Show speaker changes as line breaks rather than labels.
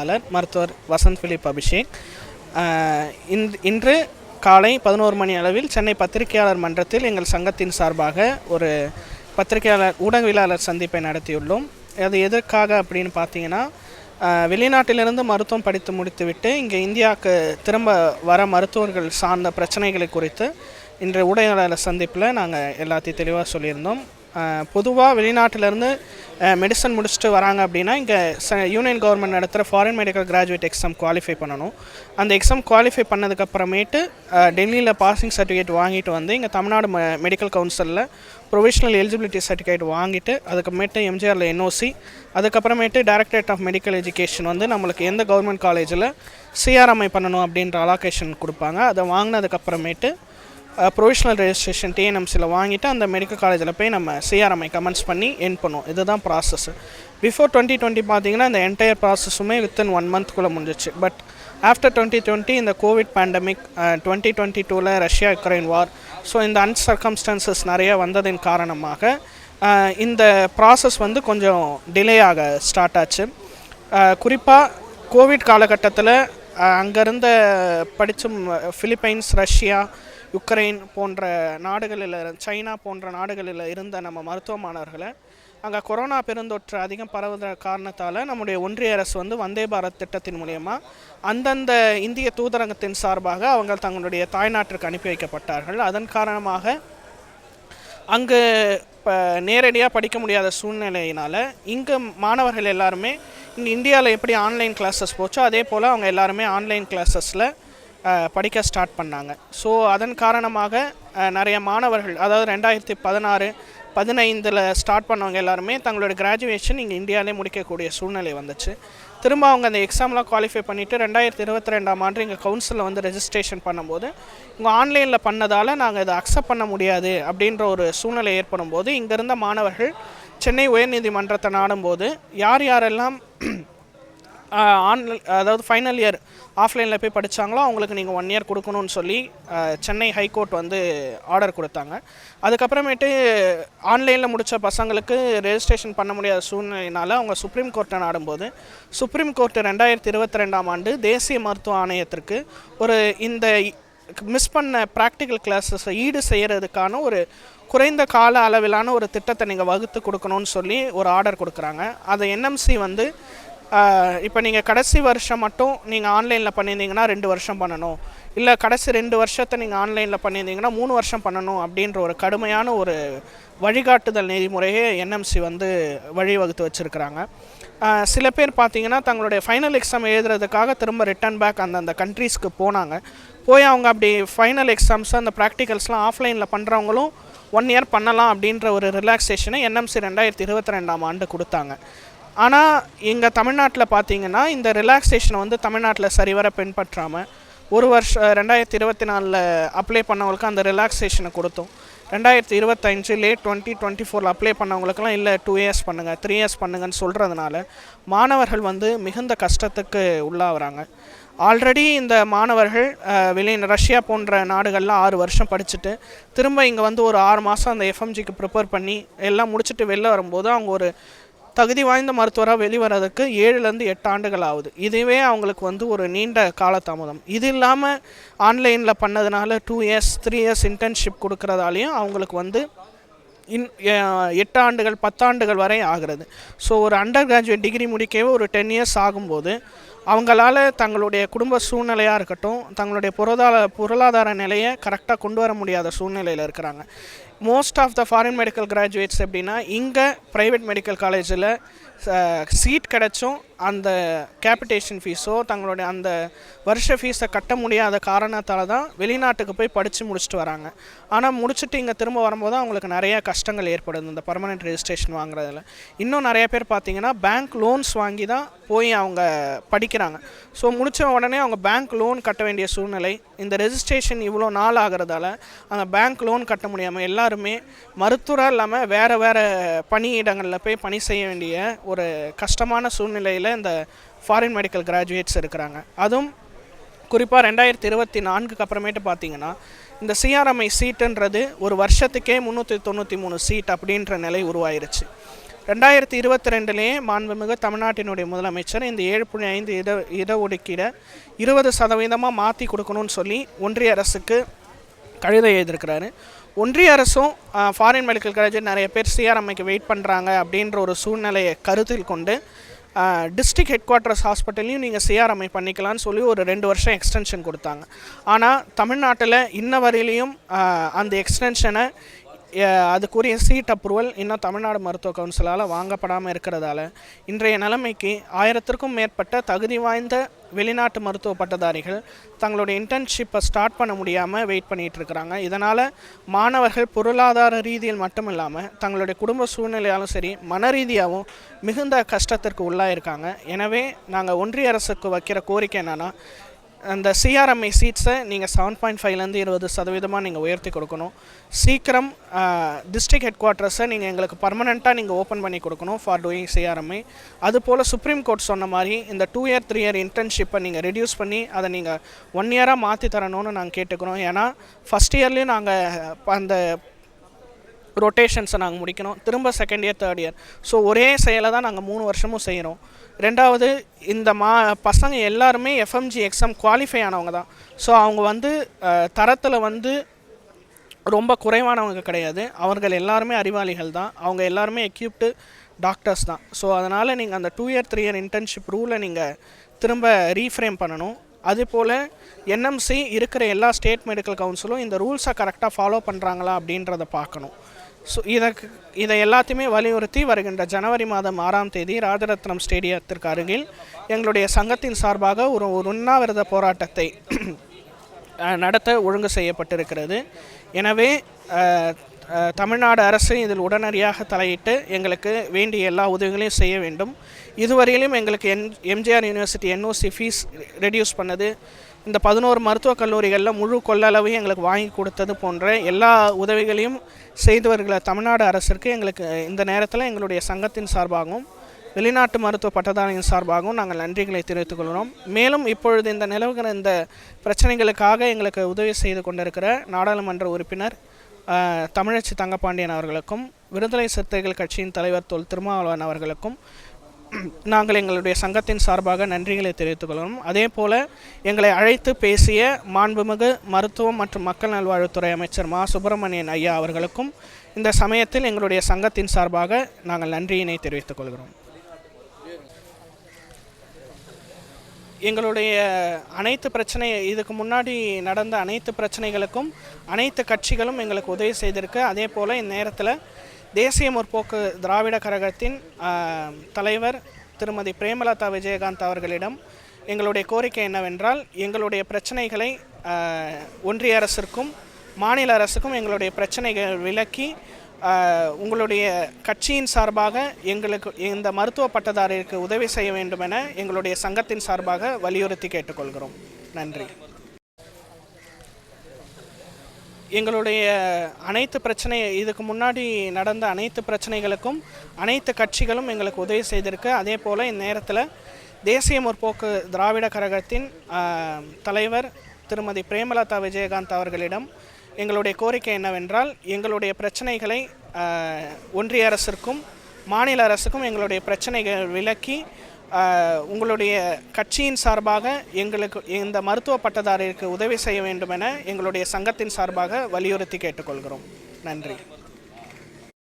செயலாளர் மருத்துவர் வசந்த் பிலிப் அபிஷேக். இன்- இன்று காலை பதினோரு மணி அளவில் சென்னை பத்திரிகையாளர் மன்றத்தில் எங்கள் சங்கத்தின் சார்பாக ஒரு பத்திரிகையாளர் ஊடகவியலாளர் சந்திப்பை நடத்தியுள்ளோம். அது எதற்காக அப்படின்னு பார்த்தீங்கன்னா வெளிநாட்டிலிருந்து மருத்துவம் படித்து முடித்துவிட்டு இங்கே இந்தியாவுக்கு திரும்ப வர மருத்துவர்கள் சார்ந்த பிரச்சனைகளை குறித்து இன்று ஊடகவியலாளர் சந்திப்பில் நாங்கள் எல்லாத்தையும் தெளிவாக சொல்லியிருந்தோம். பொதுவாக வெளிநாட்டிலேருந்து மெடிசன் முடிச்சுட்டு வராங்க அப்படின்னா இங்கே ச யூனியன் கவர்மெண்ட் நடத்துகிற foreign medical graduate exam qualify பண்ணணும். அந்த எக்ஸாம் குவாலிஃபை பண்ணதுக்கப்புறமேட்டு டெல்லியில் பாசிங் சர்டிஃபிகேட் வாங்கிட்டு வந்து இங்கே தமிழ்நாடு ம மெடிக்கல் கவுன்சிலில் ப்ரொவிஷனல் எலிஜிபிலிட்டி சர்டிஃபிகேட் வாங்கிட்டு அதுக்கப்புறமேட்டு எம்ஜிஆரில் என்ஓசி அதுக்கப்புறமேட்டு டைரக்டரேட் ஆஃப் மெடிக்கல் எஜுகேஷன் வந்து நம்மளுக்கு எந்த கவர்மெண்ட் காலேஜில் சிஆர்எம்ஐ பண்ணணும் அப்படின்ற அலாகேஷன் கொடுப்பாங்க. அதை வாங்கினதுக்கப்புறமேட்டு ப்ரொவிஷ்னல் ரெஜிஸ்ட்ரேஷன் டிஎன்எம்சியில் வாங்கிட்டு அந்த மெடிக்கல் காலேஜில் போய் நம்ம சிஆர்எம்ஐ கமெண்ட்ஸ் பண்ணி என் பண்ணுவோம். இதுதான் ப்ராசஸ் பிஃபோர் டுவெண்ட்டி டுவெண்ட்டி பார்த்தீங்கன்னா இந்த என்டையர் ப்ராசஸுமே வித்தின் ஒன் மந்த்குள்ளே முடிஞ்சிச்சு. பட் ஆஃப்டர் டுவெண்ட்டி டுவெண்ட்டி இந்த கோவிட் பேண்டமிக் டுவெண்ட்டி டுவெண்ட்டி டூவில் ரஷ்யா யுக்ரைன் வார் ஸோ இந்த அன்சர்கம்ஸ்டன்சஸ் நிறைய வந்ததின் காரணமாக இந்த ப்ராசஸ் வந்து கொஞ்சம் டிலே ஆக ஸ்டார்ட் ஆச்சு. குறிப்பாக கோவிட் காலகட்டத்தில் அங்கேருந்த படித்தும் ஃபிலிப்பைன்ஸ் ரஷ்யா யுக்ரைன் போன்ற நாடுகளில் சைனா போன்ற நாடுகளில் இருந்த நம்ம மருத்துவ மாணவர்களை அங்கே கொரோனா பெருந்தொற்று அதிகம் பரவுத காரணத்தால் நம்முடைய ஒன்றிய அரசு வந்து வந்தே பாரத் திட்டத்தின் மூலயமா அந்தந்த இந்திய தூதரகத்தின் சார்பாக அவங்க தங்களுடைய தாய்நாட்டிற்கு அனுப்பி வைக்கப்பட்டார்கள். அதன் காரணமாக அங்கு இப்போ நேரடியாக படிக்க முடியாத சூழ்நிலையினால் இங்கே மாணவர்கள் எல்லாருமே இந்தியாவில் எப்படி ஆன்லைன் கிளாஸஸ் போச்சோ அதே போல் அவங்க எல்லாருமே ஆன்லைன் கிளாஸஸில் படிக்க ஸ்டார்ட் பண்ணாங்க. ஸோ அதன் காரணமாக நிறைய மாணவர்கள் அதாவது ரெண்டாயிரத்தி பதினாறு பதினைந்தில் ஸ்டார்ட் பண்ணவங்க எல்லாருமே தங்களோட கிராஜுவேஷன் இங்கே இந்தியாவிலே முடிக்கக்கூடிய சூழ்நிலை வந்துச்சு. திரும்ப அவங்க அந்த எக்ஸாம்லாம் குவாலிஃபை பண்ணிவிட்டு ரெண்டாயிரத்தி இருபத்தி ரெண்டாம் ஆண்டு இங்கே கவுன்சிலில் வந்து ரெஜிஸ்ட்ரேஷன் பண்ணும்போது இங்கே ஆன்லைனில் பண்ணதால் நாங்கள் இதை அக்செப்ட் பண்ண முடியாது அப்படின்ற ஒரு சூழ்நிலை ஏற்படும் போது இங்கே இருந்த மாணவர்கள் சென்னை உயர்நீதிமன்றத்தை நாடும்போது யார் யாரெல்லாம் ஆன்லைன் அதாவது ஃபைனல் இயர் ஆஃப்லைனில் போய் படித்தாங்களோ அவங்களுக்கு நீங்கள் ஒன் இயர் கொடுக்கணும்னு சொல்லி சென்னை ஹைகோர்ட் வந்து ஆர்டர் கொடுத்தாங்க. அதுக்கப்புறமேட்டு ஆன்லைனில் முடித்த பசங்களுக்கு ரெஜிஸ்ட்ரேஷன் பண்ண முடியாத சூழ்நிலையினால அவங்க சுப்ரீம் கோர்ட்டை நாடும்போது சுப்ரீம் கோர்ட்டு ரெண்டாயிரத்தி இருபத்தி ரெண்டாம் ஆண்டு தேசிய மருத்துவ ஆணையத்திற்கு ஒரு இந்த மிஸ் பண்ண ப்ராக்டிக்கல் கிளாஸஸை ஈடு செய்கிறதுக்கான ஒரு குறைந்த கால அளவிலான ஒரு திட்டத்தை நீங்கள் வகுத்து கொடுக்கணும்னு சொல்லி ஒரு ஆர்டர் கொடுக்குறாங்க. அதை என்எம்சி வந்து இப்போ நீங்கள் கடைசி வருஷம் மட்டும் நீங்கள் ஆன்லைனில் பண்ணியிருந்தீங்கன்னா ரெண்டு வருஷம் பண்ணணும். இல்லை கடைசி ரெண்டு வருஷத்தை நீங்கள் ஆன்லைனில் பண்ணியிருந்தீங்கன்னா மூணு வருஷம் பண்ணணும் அப்படின்ற ஒரு கடுமையான ஒரு வழிகாட்டுதல் நெறிமுறையை என்எம்சி வந்து வழிவகுத்து வச்சுருக்கிறாங்க. சில பேர் பார்த்தீங்கன்னா தங்களுடைய ஃபைனல் எக்ஸாம் எழுதுறதுக்காக திரும்ப ரிட்டர்ன் பேக் அந்தந்த கண்ட்ரீஸ்க்கு போனாங்க. போய் அவங்க அப்படி ஃபைனல் எக்ஸாம்ஸ் அந்த ப்ராக்டிகல்ஸ்லாம் ஆஃப்லைனில் பண்ணுறவங்களும் ஒன் இயர் பண்ணலாம் அப்படின்ற ஒரு ரிலாக்ஸேஷனை என்எம்சி ரெண்டாயிரத்தி இருபத்தி ரெண்டாம் ஆண்டு கொடுத்தாங்க. ஆனால் எங்கள் தமிழ்நாட்டில் பார்த்தீங்கன்னா இந்த ரிலாக்ஸேஷனை வந்து தமிழ்நாட்டில் சரிவர பின்பற்றாமல் ஒரு வருஷம் ரெண்டாயிரத்தி இருபத்தி நாலில் அப்ளை பண்ணவங்களுக்கு அந்த ரிலாக்ஸேஷனை கொடுத்தோம். ரெண்டாயிரத்தி இருபத்தஞ்சு லேட் டுவெண்ட்டி டுவெண்ட்டி ஃபோரில் அப்ளை பண்ணவங்களுக்குலாம் இல்லை டூ இயர்ஸ் பண்ணுங்கள் த்ரீ இயர்ஸ் பண்ணுங்கன்னு சொல்கிறதுனால மாணவர்கள் வந்து மிகுந்த கஷ்டத்துக்கு உள்ளாகிறாங்க ஆல்ரெடி இந்த மாணவர்கள் வெளி ரஷ்யா போன்ற நாடுகள்லாம் ஆறு வருஷம் படிச்சுட்டு திரும்ப இங்கே வந்து ஒரு ஆறு மாதம் அந்த எஃப்எம்ஜிக்கு ப்ரிப்பேர் பண்ணி எல்லாம் முடிச்சுட்டு வெளில வரும்போது அவங்க ஒரு தகுதி வாய்ந்த மருத்துவராக வெளிவரதுக்கு ஏழுலேருந்து எட்டு ஆண்டுகள் ஆகுது இதுவே அவங்களுக்கு வந்து ஒரு நீண்ட காலதாமதம். இது இல்லாமல் ஆன்லைனில் பண்ணதுனால two years three years internship கொடுக்கறதாலையும் அவங்களுக்கு வந்து இன் எட்டு ஆண்டுகள் பத்தாண்டுகள் வரை ஆகிறது. ஸோ ஒரு அண்டர் கிராஜுவேட் டிகிரி முடிக்கவே ஒரு டென் இயர்ஸ் ஆகும்போது அவங்களால தங்களுடைய குடும்ப சூழ்நிலையாக இருக்கட்டும் தங்களுடைய பொருளாதார பொருளாதார நிலையை கரெக்டாக கொண்டு வர முடியாத சூழ்நிலையில் இருக்கிறாங்க. Most of the foreign medical graduates எப்படின்னா இங்கே ப்ரைவேட் மெடிக்கல் காலேஜில் சீட் கிடைச்சும் அந்த கேபிட்டேஷன் ஃபீஸோ தங்களுடைய அந்த வருஷ ஃபீஸை கட்ட முடியாத காரணத்தால் தான் வெளிநாட்டுக்கு போய் படித்து முடிச்சுட்டு வராங்க. ஆனால் முடிச்சுட்டு இங்கே திரும்ப வரும்போது அவங்களுக்கு நிறைய கஷ்டங்கள் ஏற்படுது இந்த பர்மனெண்ட் ரெஜிஸ்ட்ரேஷன் வாங்குறதுல. இன்னும் நிறைய பேர் பார்த்தீங்கன்னா பேங்க் லோன்ஸ் வாங்கி தான் போய் அவங்க படிக்கிறாங்க. ஸோ முடித்த உடனே அவங்க பேங்க் லோன் கட்ட வேண்டிய சூழ்நிலை இந்த ரெஜிஸ்ட்ரேஷன் இவ்வளோ நாள் ஆகிறதால அந்த பேங்க் லோன் கட்ட முடியாமல் எல்லா எல்லாருமே மருத்துவராக இல்லாமல் வேறு வேறு பணியிடங்களில் போய் பணி செய்ய வேண்டிய ஒரு கஷ்டமான சூழ்நிலையில் இந்த ஃபாரின் மெடிக்கல் கிராஜுவேட்ஸ் இருக்கிறாங்க. அதுவும் குறிப்பாக ரெண்டாயிரத்தி இருபத்தி நான்குக்கு அப்புறமேட்டு பார்த்தீங்கன்னா இந்த சிஆர்எம்ஐ சீட்டுன்றது ஒரு வருஷத்துக்கே முந்நூற்றி தொண்ணூற்றி மூணு சீட் அப்படின்ற நிலை உருவாயிருச்சு. ரெண்டாயிரத்தி இருபத்தி ரெண்டுலேயே மாண்புமிகு தமிழ்நாட்டினுடைய முதலமைச்சர் இந்த ஏழு புள்ளி ஐந்து இட இடஒதுக்கீடை இருபது சதவீதமாக மாற்றி கொடுக்கணும்னு சொல்லி ஒன்றிய அரசுக்கு கழுதை எழுதியிருக்கிறாரு. ஒன்றிய அரசும் ஃபாரின் மெடிக்கல் காலேஜில் நிறைய பேர் சிஆர்எம்ஐக்கு வெயிட் பண்ணுறாங்க அப்படின்ற ஒரு சூழ்நிலையை கருத்தில் கொண்டு டிஸ்ட்ரிக் ஹெட் குவார்ட்டர்ஸ் ஹாஸ்பிட்டல்லையும் நீங்கள் சிஆர்எம்ஐ பண்ணிக்கலாம்னு சொல்லி ஒரு ரெண்டு வருஷம் எக்ஸ்டென்ஷன் கொடுத்தாங்க. ஆனால் தமிழ்நாட்டில் இன்ன வரையிலையும் அந்த எக்ஸ்டென்ஷனை அதுக்குரிய சீட் அப்ரூவல் இன்னும் தமிழ்நாடு மருத்துவ கவுன்சிலால் வாங்கப்படாமல் இருக்கிறதால இன்றைய நிலைமைக்கு ஆயிரத்திற்கும் மேற்பட்ட தகுதி வாய்ந்த வெளிநாட்டு மருத்துவ பட்டதாரிகள் தங்களுடைய இன்டர்ன்ஷிப்பை ஸ்டார்ட் பண்ண முடியாமல் வெயிட் பண்ணிகிட்டு இருக்கிறாங்க. இதனால் மாணவர்கள் பொருளாதார ரீதியில் மட்டும் இல்லாமல் தங்களுடைய குடும்ப சூழ்நிலையாலும் சரி மன ரீதியாகவும் மிகுந்த கஷ்டத்திற்கு உள்ளாயிருக்காங்க. எனவே நாங்கள் ஒன்றிய அரசுக்கு வைக்கிற கோரிக்கை என்னென்னா அந்த சிஆர்எம்ஐ சீட்ஸை நீங்கள் செவன் பாயிண்ட் ஃபைவ்லேருந்து இருபது சதவீதமாக நீங்கள் உயர்த்தி கொடுக்கணும். சீக்கிரம் டிஸ்ட்ரிக்ட் ஹெட் குவார்ட்டர்ஸை நீங்கள் எங்களுக்கு பர்மனெண்ட்டாக நீங்கள் ஓப்பன் பண்ணி கொடுக்கணும் ஃபார் டூயிங் சிஆர்எம்ஐ அதுபோல் சுப்ரீம் கோர்ட் சொன்ன மாதிரி இந்த டூ இயர் த்ரீ இயர் இன்டர்ன்ஷிப்பை நீங்கள் ரெடியூஸ் பண்ணி அதை நீங்கள் ஒன் இயராக மாற்றி தரணும்னு நாங்கள் கேட்டுக்கிறோம். ஏன்னா ஃபஸ்ட் இயர்லேயும் நாங்கள் அந்த ரொட்டேஷன்ஸை நாங்கள் முடிக்கணும். திரும்ப second year third year so ஒரே செயலை தான் நாங்கள் மூணு வருஷமும் செய்கிறோம் ரெண்டாவது இந்த மா பசங்க எல்லாருமே எஃப்எம்ஜி எக்ஸாம் குவாலிஃபை ஆனவங்க தான். ஸோ அவங்க வந்து தரத்தில் வந்து ரொம்ப குறைவானவங்க கிடையாது. அவர்கள் எல்லாருமே அறிவாளிகள் தான். அவங்க எல்லாருமே எக்யூப்டு டாக்டர்ஸ் தான். ஸோ அதனால் நீங்கள் அந்த two year three year internship ரூலை நீங்கள் திரும்ப ரீஃப்ரேம் பண்ணணும். அதுபோல் என்எம்சி இருக்கிற எல்லா ஸ்டேட் மெடிக்கல் கவுன்சிலும் இந்த ரூல்ஸை கரெக்டாக ஃபாலோ பண்ணுறாங்களா அப்படின்றத பார்க்கணும். ஸோ இதற்கு இதை எல்லாத்தையுமே வலியுறுத்தி வருகின்ற ஜனவரி மாதம் ஆறாம் தேதி ராஜரத்னம் ஸ்டேடியத்திற்கு அருகில் எங்களுடைய சங்கத்தின் சார்பாக ஒரு ஒரு உண்ணாவிரத போராட்டத்தை நடத்த ஒழுங்கு செய்யப்பட்டிருக்கிறது. எனவே தமிழ்நாடு அரசு இதில் உடனடியாக தலையிட்டு எங்களுக்கு வேண்டிய எல்லா உதவிகளையும் செய்ய வேண்டும். இதுவரையிலும் எங்களுக்கு என் MGR university NOC fees reduce பண்ணது. இந்த பதினோரு மருத்துவக் கல்லூரிகளில் முழு கொள்ளளவையும் எங்களுக்கு வாங்கி கொடுத்தது போன்ற எல்லா உதவிகளையும் செய்தவர்களை தமிழ்நாடு அரசிற்கு எங்களுக்கு இந்த நேரத்தில் எங்களுடைய சங்கத்தின் சார்பாகவும் வெளிநாட்டு மருத்துவ பட்டதாரியின் சார்பாகவும் நாங்கள் நன்றிகளை தெரிவித்துக் கொள்கிறோம். மேலும் இப்பொழுது இந்த நிலவுகிற இந்த பிரச்சனைகளுக்காக எங்களுக்கு உதவி செய்து கொண்டிருக்கிற நாடாளுமன்ற உறுப்பினர் தமிழச்சி தங்கப்பாண்டியன் அவர்களுக்கும் விடுதலை சிறுத்தைகள் கட்சியின் தலைவர் தொல் திருமாவளவன் அவர்களுக்கும் நாங்கள் எங்களுடைய சங்கத்தின் சார்பாக நன்றிகளை தெரிவித்துக் கொள்கிறோம். அதே போல் எங்களை அழைத்து பேசிய மாண்புமிகு மருத்துவம் மற்றும் மக்கள் நல்வாழ்வுத்துறை அமைச்சர் மா. சுப்பிரமணியன் ஐயா அவர்களுக்கும் இந்த சமயத்தில் எங்களுடைய சங்கத்தின் சார்பாக நாங்கள் நன்றியினை தெரிவித்துக் கொள்கிறோம். எங்களுடைய அனைத்து பிரச்சனை இதுக்கு முன்னாடி நடந்த அனைத்து பிரச்சனைகளுக்கும் அனைத்து கட்சிகளும் எங்களுக்கு உதவி செய்திருக்கு. அதே போல் இந்நேரத்தில் தேசிய முற்போக்கு திராவிட கழகத்தின் தலைவர் திருமதி பிரேமலதா விஜயகாந்த் அவர்களிடம் எங்களுடைய கோரிக்கை என்னவென்றால் எங்களுடைய பிரச்சனைகளை ஒன்றிய அரசிற்கும் மாநில அரசுக்கும் எங்களுடைய பிரச்சனைகள் விளக்கி உங்களுடைய கட்சியின் சார்பாக எங்களுக்கு இந்த மருத்துவ பட்டதாரிக்கு உதவி செய்ய வேண்டும் என எங்களுடைய சங்கத்தின் சார்பாக வலியுறுத்தி கேட்டுக்கொள்கிறோம். நன்றி. எங்களுடைய அனைத்து பிரச்சனை இதுக்கு முன்னாடி நடந்த அனைத்து பிரச்சனைகளுக்கும் அனைத்து கட்சிகளும் எங்களுக்கு உதவி செய்திருக்கு. அதே போல் இந்நேரத்தில் தேசிய முற்போக்கு திராவிட கழகத்தின் தலைவர் திருமதி பிரேமலதா விஜயகாந்த் அவர்களிடம் எங்களுடைய கோரிக்கை என்னவென்றால் எங்களுடைய பிரச்சனைகளை ஒன்றிய அரசிற்கும் மாநில அரசுக்கும் எங்களுடைய பிரச்சனைகள் விளக்கி உங்களுடைய கட்சியின் சார்பாக எங்களுக்கு இந்த மருத்துவ பட்டதாரிக்கு உதவி செய்ய வேண்டும் என எங்களுடைய சங்கத்தின் சார்பாக வலியுறுத்தி கேட்டுக்கொள்கிறோம். நன்றி.